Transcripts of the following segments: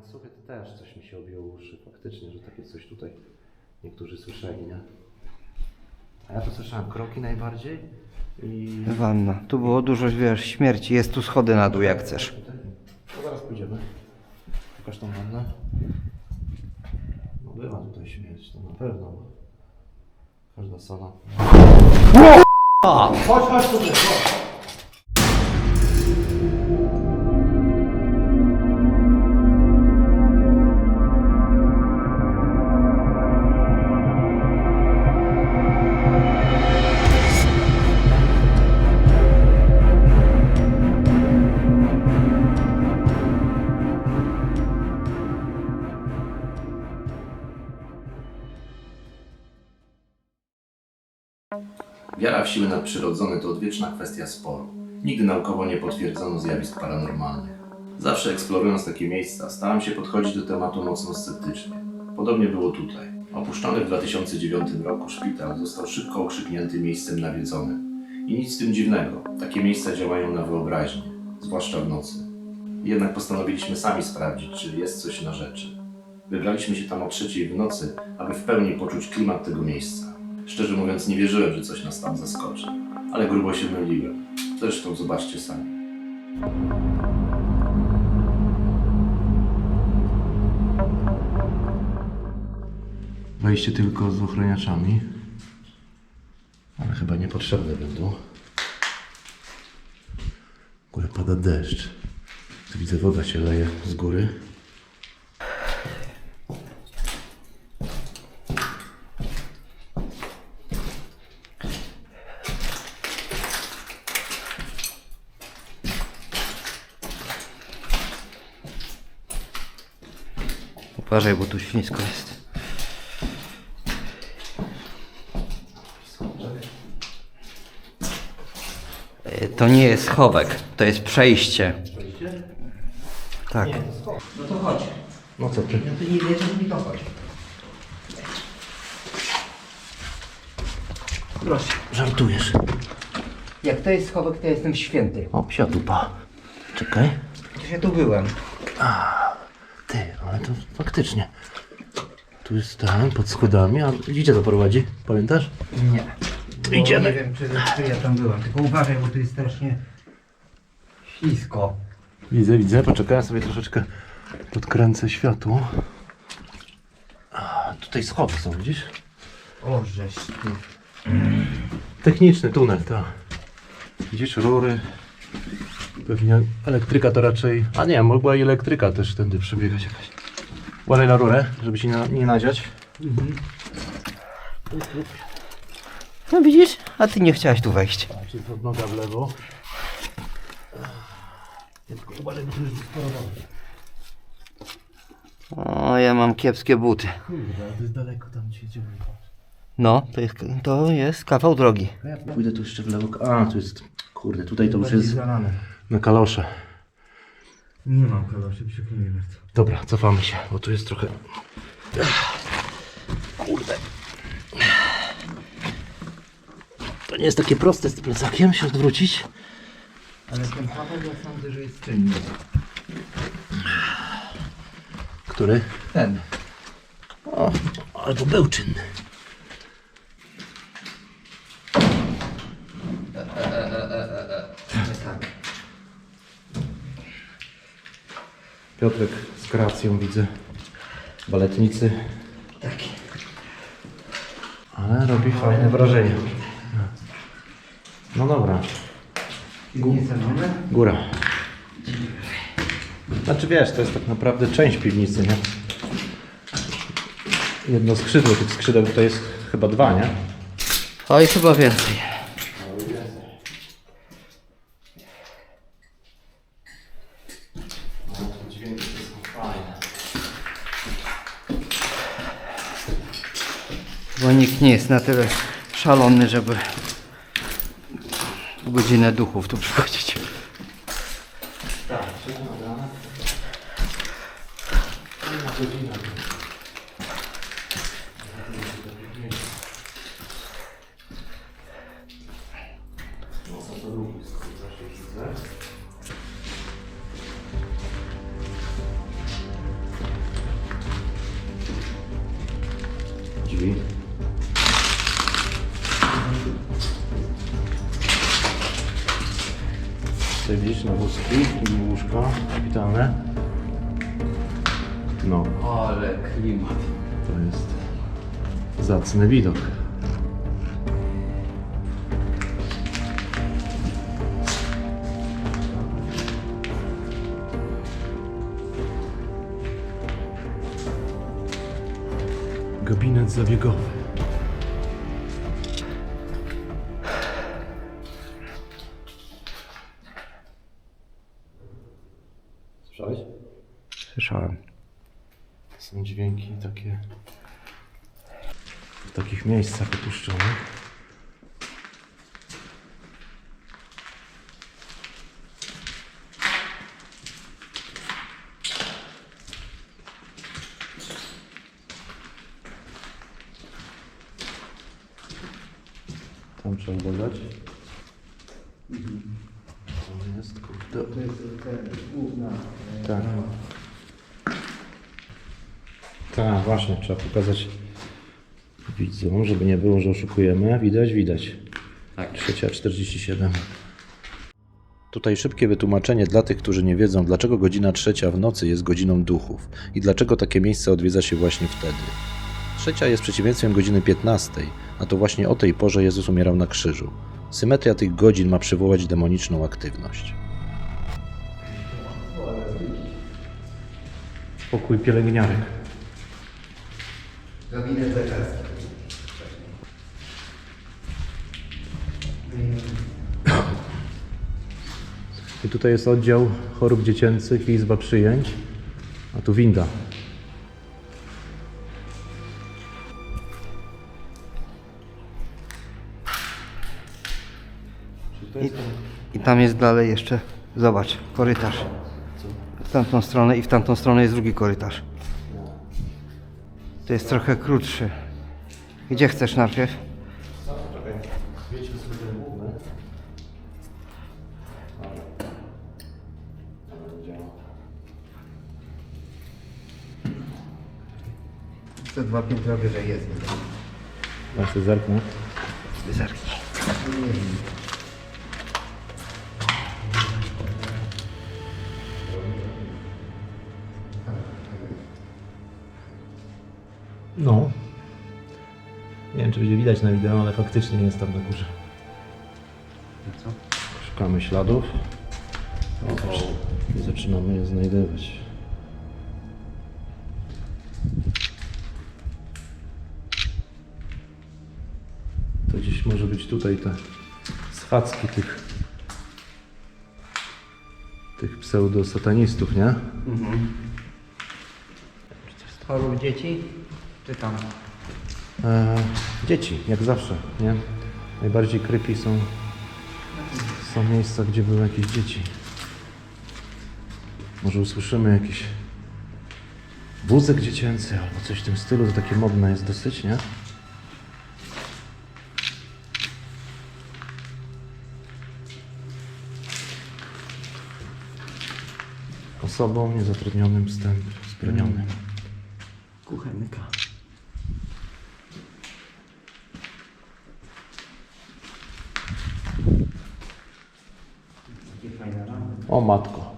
łańcuchy to też coś mi się objęło uszy. Faktycznie, że takie coś tutaj niektórzy słyszeli, nie? A ja to słyszałem kroki najbardziej i... Wanna. Tu było dużo, wiesz, śmierci. Jest tu schody na dół, jak chcesz. To zaraz pójdziemy. Pokaż tą wannę. No była tutaj śmierć, to na pewno. Każda sala. Chodź, chodź tutaj, chodź. Wiara w siły nadprzyrodzone to odwieczna kwestia sporu. Nigdy naukowo nie potwierdzono zjawisk paranormalnych. Zawsze eksplorując takie miejsca, starałem się podchodzić do tematu mocno sceptycznie. Podobnie było tutaj. Opuszczony w 2009 roku szpital został szybko okrzyknięty miejscem nawiedzonym. I nic z tym dziwnego, takie miejsca działają na wyobraźnię, zwłaszcza w nocy. Jednak postanowiliśmy sami sprawdzić, czy jest coś na rzeczy. Wybraliśmy się tam o trzeciej w nocy, aby w pełni poczuć klimat tego miejsca. Szczerze mówiąc, nie wierzyłem, że coś nas tam zaskoczy, ale grubo się myliłem. Zresztą zobaczcie sami. Wejście tylko z ochroniaczami. Ale chyba niepotrzebne będą. W ogóle pada deszcz. Tu widzę, woda się leje z góry. Uważaj, bo tu ślisko jest. E, To nie jest schowek, to jest przejście. Tak. No to chodź. No co ty? No ty nie wierzysz mi to chodź. Proszę, żartujesz. Jak to jest schowek, to jestem święty. O, psia dupa. Czekaj. Przecież ja tu byłem. Ty, ale to faktycznie. Tu jest ten, pod schodami, a gdzie to prowadzi? Pamiętasz? Nie. Bo Idziemy. Nie wiem, czy, czy ja tam byłem. Tylko uważaj, bo tu jest strasznie ślisko. Widzę, widzę. Poczekaj, ja sobie troszeczkę podkręcę światło. A, tutaj schody są, widzisz? O, żeś ty. Techniczny tunel, tak. Widzisz, rury. Pewnie elektryka to raczej... A nie, mogła i elektryka też tędy przebiegać jakaś. Uważaj na rurę, żeby się nie, nie nadziać. No widzisz? A ty nie chciałaś tu wejść. A, czyli pod noga w lewo. Tylko uważaj, bo tu jest sporo wody. O, ja mam kiepskie buty. Kurde, ale to jest daleko tam, gdzie idziemy. No, to jest, to jest kawał drogi. Ja pójdę tu jeszcze w lewo. A, tu jest... Kurde, tutaj to już jest zalane. na kalosze. Nie mam kaloszy, przykro mi bardzo. Dobra, cofamy się, bo tu jest trochę... Kurde. To nie jest takie proste z tym plecakiem się odwrócić. Ale ten kawał ja sądzę, że jest czynny. Który? Ten. O, albo był czynny. Tak. Piotrek kreacją widzę. Baletnicy. Tak. Ale robi fajne wrażenie. No dobra, góra. Znaczy wiesz, to jest tak naprawdę część piwnicy, nie? Jedno skrzydło, tych skrzydeł tutaj jest chyba dwa, nie? Oj, chyba więcej. nie jest na tyle szalony, żeby w godzinę duchów tu przychodzić. Tak. Na wózki i łóżko kapitalne. No, Ale klimat. to jest zacny widok. Gabinet zabiegowy. Słyszałeś? Słyszałem. Są dźwięki takie w takich miejscach opuszczonych. Tam trzeba dodać. To jest kurde. To jest Tak. Tak, właśnie, trzeba pokazać widzom, żeby nie było, że oszukujemy. Widać, widać. Tak. Trzecia 47. Tutaj szybkie wytłumaczenie dla tych, którzy nie wiedzą, dlaczego godzina trzecia w nocy jest godziną duchów i dlaczego takie miejsce odwiedza się właśnie wtedy. Trzecia jest przeciwieństwem godziny 15, a to właśnie o tej porze Jezus umierał na krzyżu. Symetria tych godzin ma przywołać demoniczną aktywność. Pokój pielęgniarek. Gabinet lekarski. I tutaj jest oddział chorób dziecięcych i izba przyjęć, a tu winda. I, I tam jest dalej jeszcze, zobacz, korytarz. W tamtą stronę i w tamtą stronę jest drugi korytarz. To jest trochę krótszy. Gdzie chcesz najpierw? To dwa piętra wyżej jest. Sobie zerknę. Zerknij. No. Nie wiem, czy będzie widać na wideo, ale faktycznie jest tam na górze. Szukamy śladów. O, I zaczynamy je znajdywać. To gdzieś może być tutaj te schadzki tych tych pseudo-satanistów, nie? Chorób dzieci? E, dzieci, jak zawsze, nie? Najbardziej creepy są, są miejsca, gdzie były jakieś dzieci. Może usłyszymy jakiś wózek dziecięcy albo coś w tym stylu, to takie modne jest dosyć, nie? Osobom niezatrudnionym wstęp wzbronionym. Kuchenka. O matko.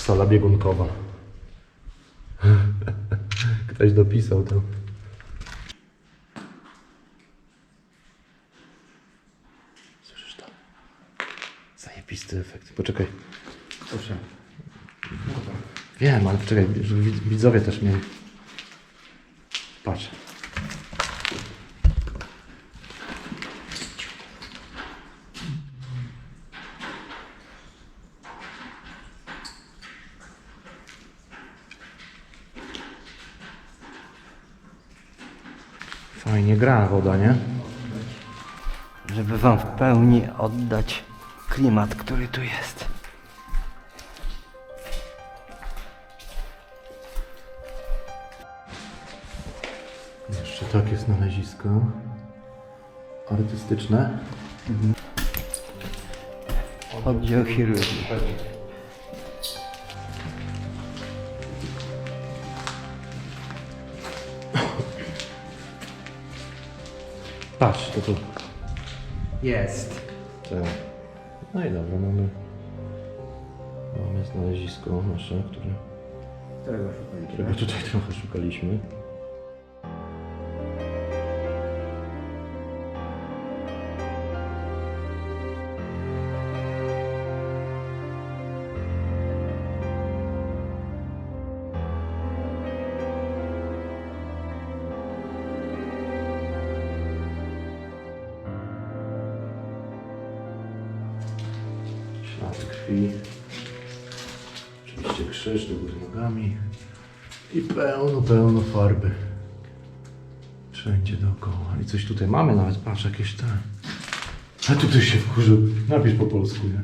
Sala biegunkowa. Ktoś dopisał to. Słyszysz to? Zajebisty efekt. Poczekaj. Proszę. Wiem, ale poczekaj, żeby wid- widzowie też mieli. Patrz. Fajnie gra woda, nie? Żeby wam w pełni oddać klimat, który tu jest. Jeszcze takie znalezisko. Artystyczne. Oddział chirurgii. Patrz, to tu. Jest. Tak. No i dobra, mamy. Mamy znalezisko nasze, które, Którego szukaliśmy? którego tutaj trochę szukaliśmy. Oczywiście krzyż do góry nogami. I pełno, pełno farby. Wszędzie dookoła. I coś tutaj mamy nawet, patrz, jakieś te. A tu ktoś się wkurzył. Napisz po polsku, nie?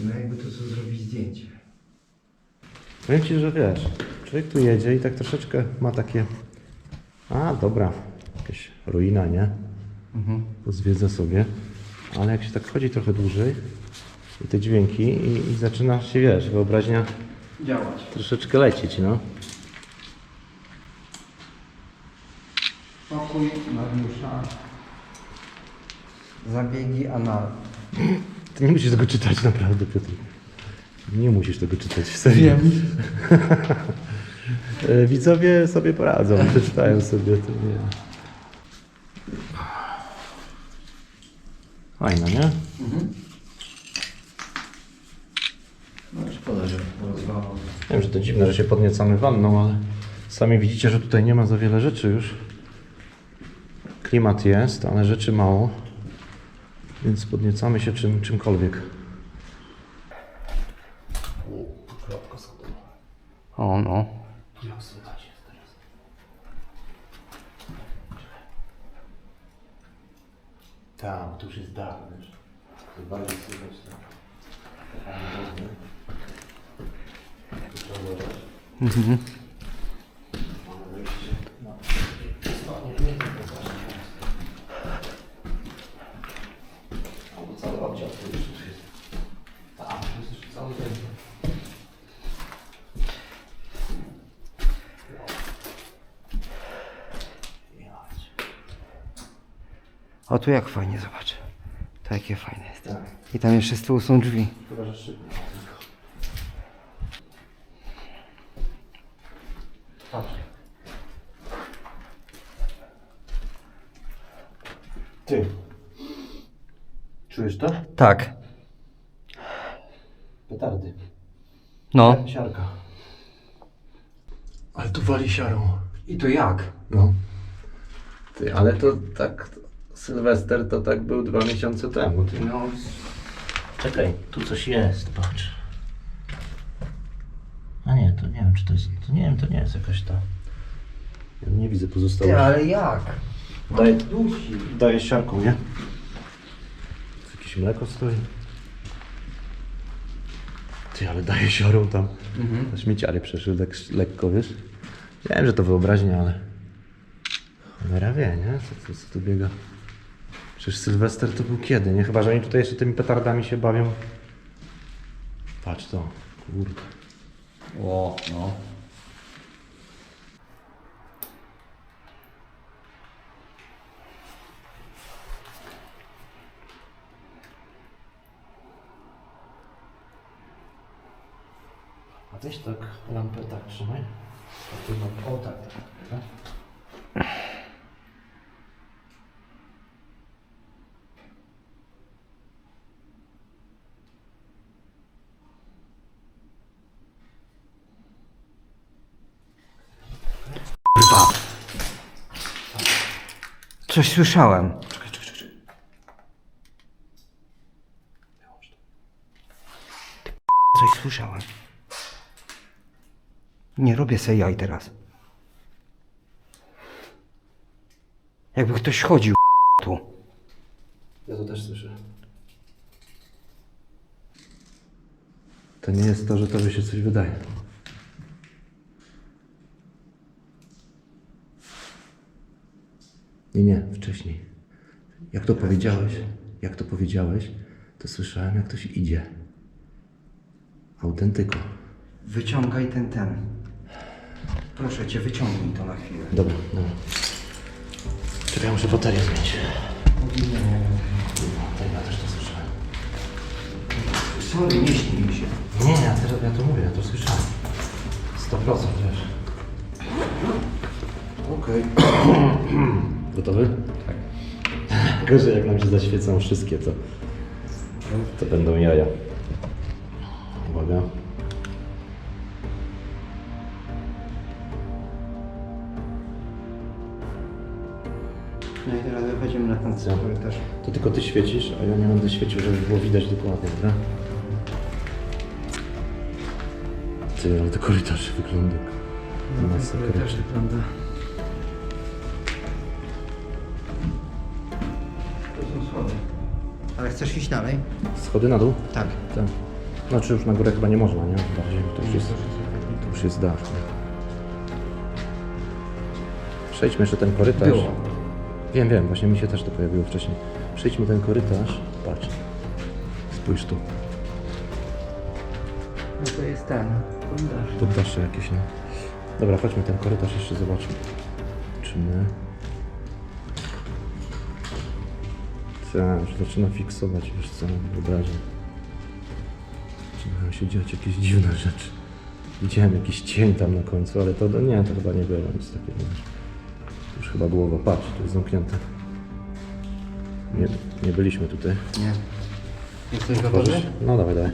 No jakby to co zrobić zdjęcie. Powiem Ci, że wiesz, człowiek tu jedzie i tak troszeczkę ma takie... A, dobra, jakaś ruina, nie? Pozwiedzę sobie. Ale jak się tak chodzi trochę dłużej i te dźwięki i, i zaczyna się, wiesz, wyobraźnia Działać. troszeczkę lecieć, no. Pokój Mariusza. Zabiegi analne. Ty nie musisz tego czytać, naprawdę, Piotr. Nie musisz tego czytać, serio. E, Widzowie sobie poradzą, przeczytają sobie to, nie. Fajna, nie? No szkoda, że rozwalał. Wiem, że to dziwne, że się podniecamy wanną, ale sami widzicie, że tutaj nie ma za wiele rzeczy już. Klimat jest, ale rzeczy mało. Więc podniecamy się czym, czymkolwiek. O no. Tak, to już jest dach, wiesz. To bardziej słychać tak. Cały oddział to już jest. Tak, to jest już cały ten. O tu jak fajnie, zobacz. To jakie fajne jest. Tak. I tam jeszcze z tyłu są drzwi. Chyba, że szybko. Patrz. Ty. Czujesz to? Tak. Petardy. No. Siarka. Ale tu wali siarą. I to jak? No. Ty, ale to tak... Sylwester to tak był dwa miesiące temu. Ty. No. Czekaj, tu coś jest, patrz. A nie, to nie wiem, czy to jest. To nie wiem, to nie jest jakaś ta. Ja nie widzę pozostałych. Ty, ale jak? Daje, Dusi. daje siarką, nie? Tu Jakieś mleko stoi. Ty, ale daje siarą tam. Mhm. Śmieciary przeszły tak lekko, wiesz? Wiem, że to wyobraźnia, ale. Cholera wie, nie? Co, co, co tu biega? Przecież Sylwester to był kiedy, nie? Chyba, że oni tutaj jeszcze tymi petardami się bawią. Patrz to, kurde. O, no. A weź tak lampę tak trzymaj. O tak, tak. Coś słyszałem. Ty, Coś słyszałem. Nie robię sobie jaj teraz. Jakby ktoś chodził tu. Ja to też słyszę. To nie jest to, że tobie się coś wydaje. Nie, nie, wcześniej. Jak to powiedziałeś, jak to powiedziałeś, To słyszałem, jak ktoś idzie. Autentyko. Wyciągaj ten ten. Proszę cię, wyciągnij to na chwilę. Dobra, dobra. Czekaj, muszę baterię zmienić. No, to ja też to słyszałem. Sorry, nie śnij mi się. Nie, ja, teraz, ja to mówię, ja to słyszałem. 100% wiesz. Okej. Gotowy? Tak. Gorzej jak nam się zaświecą wszystkie, to, to będą jaja. Uwaga. No i teraz wychodzimy na ten Co? korytarz. To tylko ty świecisz, a ja nie będę świecił, żeby było widać dokładnie, dobra? Ty, ale to korytarz wygląda. No, ten korytarz wygląda. Chcesz iść dalej? Schody na dół? Tak. Tak. Znaczy już na górę chyba nie można, nie? Bardziej to już jest, to już jest dach. nie? Przejdźmy jeszcze ten korytarz. Było. Wiem, wiem, właśnie mi się też to pojawiło wcześniej. Przejdźmy ten korytarz. Patrz. Spójrz tu. No to jest ten. Korytarz. Poddasze jakieś, nie? Dobra, chodźmy ten korytarz jeszcze zobaczmy. Czy my... Tak, już zaczyna fiksować, wiesz co, wyobraźnię. Zaczynają się dziać jakieś dziwne rzeczy. Widziałem jakiś cień tam na końcu, ale to nie, to chyba nie było nic takiego. wiesz. Już chyba głowa, patrz, to jest zamknięte. Nie, nie byliśmy tutaj. Nie. Jesteś gotowy? Otworzysz? No dawaj, dawaj.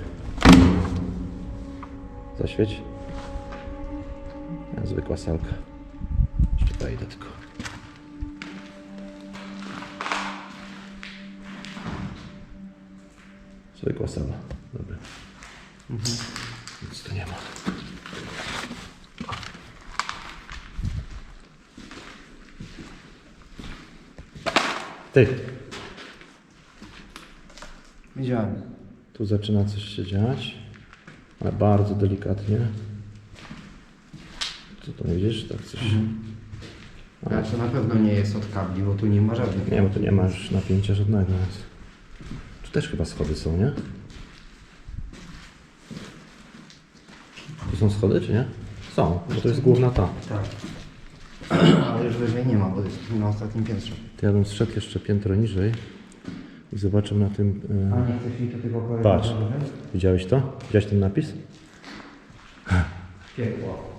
Zaświeć. Zwykła salka. Jeszcze wejdę tylko. Zwykła sala. Dobra. Nic tu nie ma. Ty, Widziałem. Tu zaczyna coś się dziać, ale bardzo delikatnie. Co to widzisz? Tak coś. Ale to na pewno nie jest od kabli, bo tu nie ma żadnych. Nie, bo tu nie ma już napięcia żadnego. Więc... Tu też chyba schody są, nie? Tu są schody, czy nie? Są, bo to jest główna ta. Tak. Ale już wyżej nie ma, bo jest na ostatnim piętrze. To ja bym zszedł jeszcze piętro niżej i zobaczył na tym. A e, nie chcesz do tego korytarza? Patrz, widziałeś to? Widziałeś ten napis? Piekło.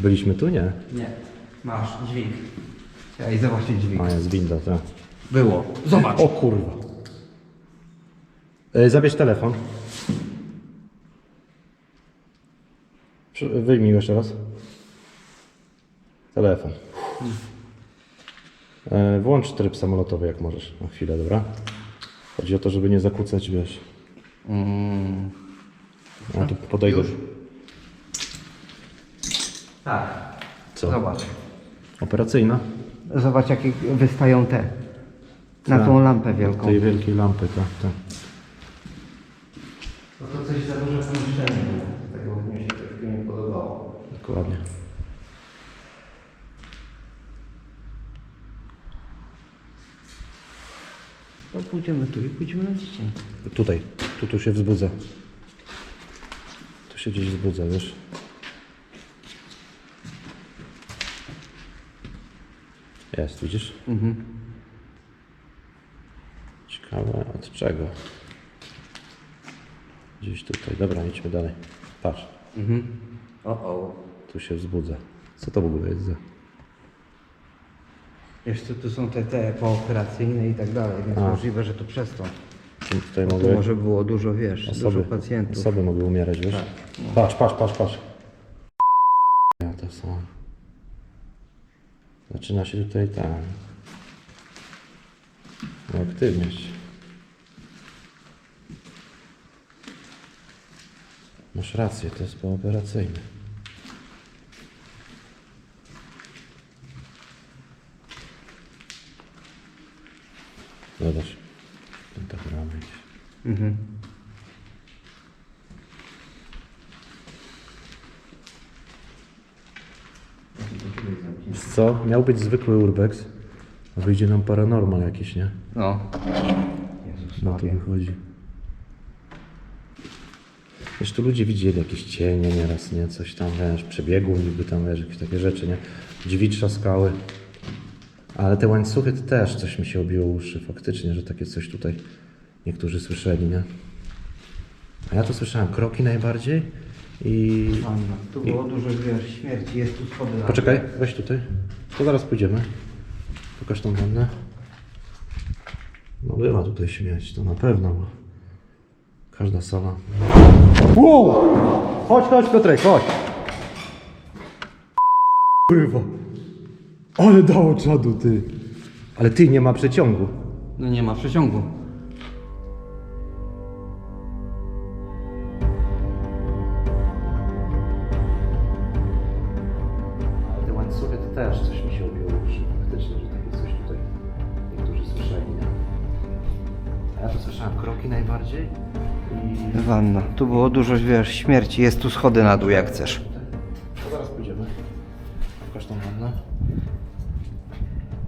Byliśmy tu, nie? Nie. Masz dźwig. Ej, zobaczcie dźwig. A jest winda, tak. Było. Zobacz. O kurwa. E, zabierz telefon. Wyjmij go jeszcze raz. Telefon. E, włącz tryb samolotowy jak możesz na chwilę, dobra? Chodzi o to, żeby nie zakłócać, wiesz. Mm. Ja tu podejdę. Tak. Co? Zobacz. Operacyjna? Zobacz jakie wystają te. Na Tak. tą lampę wielką. Tej wielkiej lampy, tak, tak. No to coś za duże pomieszczenie było. Tego mi się troszkę nie podobało. Dokładnie. No pójdziemy tu i pójdziemy na dziecię. Tutaj, tu, tu się wzbudza. Tu się gdzieś wzbudza, wiesz? Jest, widzisz? Mhm. Ciekawe od czego. Gdzieś tutaj. Dobra, idźmy dalej. Patrz, Mhm. O, o. tu się wzbudza. Co to w ogóle jest za... Jeszcze tu są te, te pooperacyjne i tak dalej, więc A. możliwe, że to przez to. Tutaj Tu mogły może było dużo, wiesz, osoby, dużo pacjentów. osoby mogły umierać, wiesz? Tak. Patrz, patrz, patrz, patrz. Ja to są. Zaczyna się tutaj tak. Aktywność. Masz rację, to jest pooperacyjne. Zobacz. Pentagramy. Mhm. Wiesz co? Miał być zwykły urbex, a wyjdzie nam paranormal jakiś, nie? No. Jezus No to Maria. wychodzi. Wiesz, tu ludzie widzieli jakieś cienie nieraz, nie? Coś tam, wiesz, przebiegło niby tam, wiesz, jakieś takie rzeczy, nie? Drzwi trzaskały. Ale te łańcuchy to też coś mi się obiło uszy, faktycznie, że takie coś tutaj niektórzy słyszeli, nie? A ja to słyszałem kroki najbardziej i... Wanna. Tu było dużo wiesz, śmierci, jest tu schody na Poczekaj, weź tutaj. To zaraz pójdziemy. Pokaż tą wannę. No była tutaj śmierć, to na pewno. Bo każda sala. Wow! Chodź, chodź Piotrek, chodź! Kurwa! Ale dało czadu, ty! Ale ty, nie ma przeciągu. No nie ma przeciągu. Tu było dużo wiesz, śmierci, jest tu schody na dół jak chcesz. To zaraz pójdziemy. Pokaż tą wannę.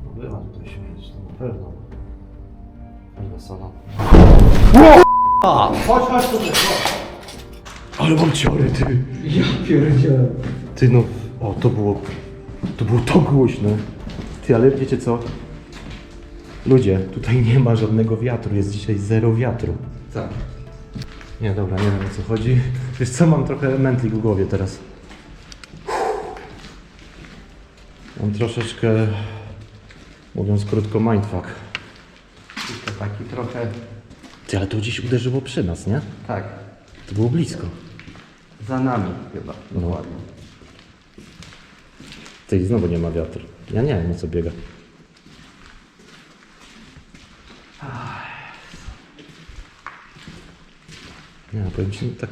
No była tutaj śmierć, to na pewno. Sala. Chodź, chodź tutaj, chodź. Ale mam ciory, ty. Ja pierdzielę. Ty no, o to było, to było to głośne. Ty, ale wiecie co? Ludzie, tutaj nie ma żadnego wiatru, jest dzisiaj zero wiatru. Tak. Nie, dobra, nie wiem o co chodzi. Wiesz co, mam trochę mętli w głowie teraz. Mam troszeczkę, mówiąc krótko, mindfuck. To taki trochę... Ty, ale to gdzieś uderzyło przy nas, nie? Tak. To było blisko. Za nami chyba. No. Ty, i znowu nie ma wiatru. Ja nie wiem, o co biega. Nie, powiem ci, tak...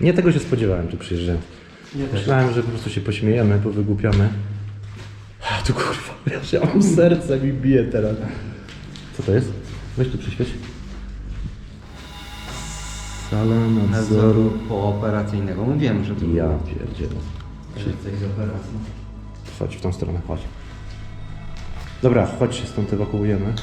Nie tego się spodziewałem, tu też. Myślałem, że po prostu się pośmiejemy, powygłupiamy. A tu kurwa, wiesz, ja mam serce mi bije teraz. Co to jest? Weź tu przyświeć. Sala nadzoru. Pooperacyjnego. Mówiłem, że to Ja pierdzielę. Więcej z operacji. Chodź w tą stronę, chodź. Dobra, chodź się stąd ewakuujemy.